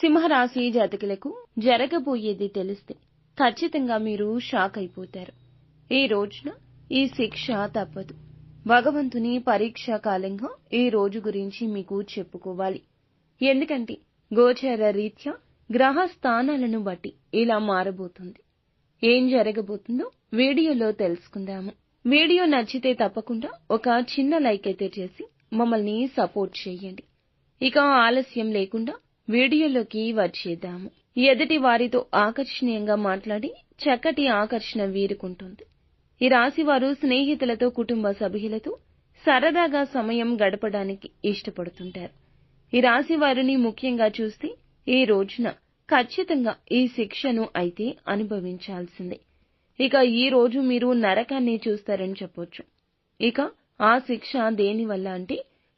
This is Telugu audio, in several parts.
సింహరాశి జాతకులకు జరగబోయేది తెలిస్తే ఖచ్చితంగా మీరు షాక్ అయిపోతారు. ఈ రోజున ఈ శిక్ష తప్పదు. భగవంతుని పరీక్షా కాలంగా ఈ రోజు గురించి మీకు చెప్పుకోవాలి. ఎందుకంటే గోచర రీత్యా గ్రహ స్థానాలను బట్టి ఇలా మారబోతుంది. ఏం జరగబోతుందో వీడియోలో తెలుసుకుందాము. వీడియో నచ్చితే తప్పకుండా ఒక చిన్న లైక్ అయితే చేసి మమ్మల్ని సపోర్ట్ చేయండి. ఇక ఆలస్యం లేకుండా వీడియోలోకి వచ్చేద్దాము. ఎదుటి వారితో ఆకర్షణీయంగా మాట్లాడి చక్కటి ఆకర్షణ వీరుకుంటుంది. ఈ రాశివారు స్నేహితులతో కుటుంబ సభ్యులతో సరదాగా సమయం గడపడానికి ఇష్టపడుతుంటారు. ఈ రాశి వారిని ముఖ్యంగా చూస్తే ఈ రోజున ఖచ్చితంగా ఈ శిక్షను అయితే అనుభవించాల్సిందే. ఇక ఈ రోజు మీరు నరకాన్ని చూస్తారని చెప్పొచ్చు. ఇక ఆ శిక్ష దేనివల్ల అంటే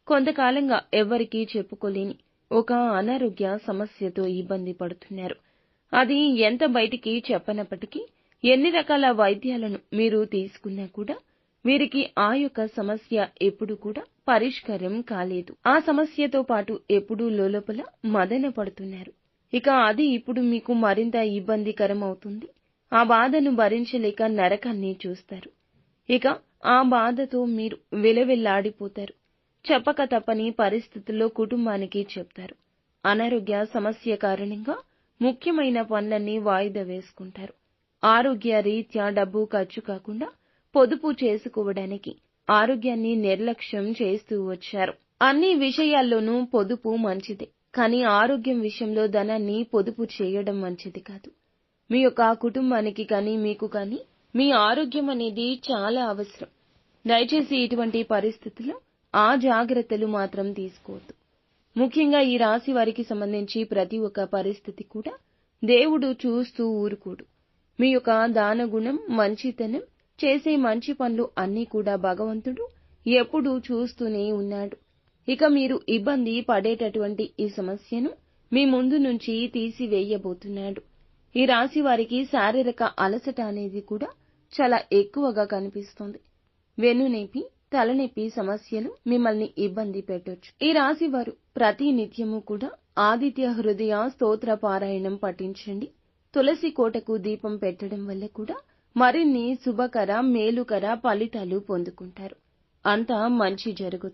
కొంతకాలంగా ఎవ్వరికీ చెప్పుకోలేని ఒక అనారోగ్య సమస్యతో ఇబ్బంది పడుతున్నారు. అది ఎంత బయటికి చెప్పనప్పటికీ ఎన్ని రకాల వైద్యాలను మీరు తీసుకున్నా కూడా వీరికి ఆ యొక్క సమస్య ఎప్పుడు కూడా పరిష్కారం కాలేదు. ఆ సమస్యతో పాటు ఎప్పుడూ లోలోపల మదన పడుతున్నారు. ఇక అది ఇప్పుడు మీకు మరింత ఇబ్బందికరం అవుతుంది. ఆ బాధను భరించలేక నరకాన్ని చూస్తారు. ఇక ఆ బాధతో మీరు విలవిల్లాడిపోతారు. చెప్పక తప్పని పరిస్థితుల్లో కుటుంబానికి చెప్తారు. అనారోగ్య సమస్య కారణంగా ముఖ్యమైన పనులన్నీ వాయిదా వేసుకుంటారు. ఆరోగ్య రీత్యా డబ్బు ఖర్చు కాకుండా పొదుపు చేసుకోవడానికి ఆరోగ్యాన్ని నిర్లక్ష్యం చేస్తూ వచ్చారు. అన్ని విషయాల్లోనూ పొదుపు మంచిదే కానీ ఆరోగ్యం విషయంలో ధనాన్ని పొదుపు చేయడం మంచిది కాదు. మీ యొక్క కుటుంబానికి కానీ మీకు కానీ మీ ఆరోగ్యం అనేది చాలా అవసరం. దయచేసి ఇటువంటి పరిస్థితుల్లో ఆ జాగ్రత్తలు మాత్రం తీసుకోవద్దు. ముఖ్యంగా ఈ రాశి వారికి సంబంధించి ప్రతి ఒక్క పరిస్థితి కూడా దేవుడు చూస్తూ ఊరుకోడు. మీ యొక్క దాన గుణం మంచితనం చేసే మంచి పనులు అన్నీ కూడా భగవంతుడు ఎప్పుడూ చూస్తూనే ఉన్నాడు. ఇక మీరు ఇబ్బంది పడేటటువంటి ఈ సమస్యను మీ ముందు నుంచి తీసివేయబోతున్నాడు. ఈ రాశి వారికి శారీరక అలసట అనేది కూడా చాలా ఎక్కువగా కనిపిస్తుంది. వెన్నునేపి తలనొప్పి సమస్యలు మిమ్మల్ని ఇబ్బంది పెట్టొచ్చు. ఈ రాశి వారు ప్రతి నిత్యము కూడా ఆదిత్య హృదయ స్తోత్ర పారాయణం పఠించండి. తులసి కోటకు దీపం పెట్టడం వల్ల కూడా మరిన్ని శుభకర మేలుకర ఫలితాలు పొందుకుంటారు. అంతా మంచి జరుగుతుంది.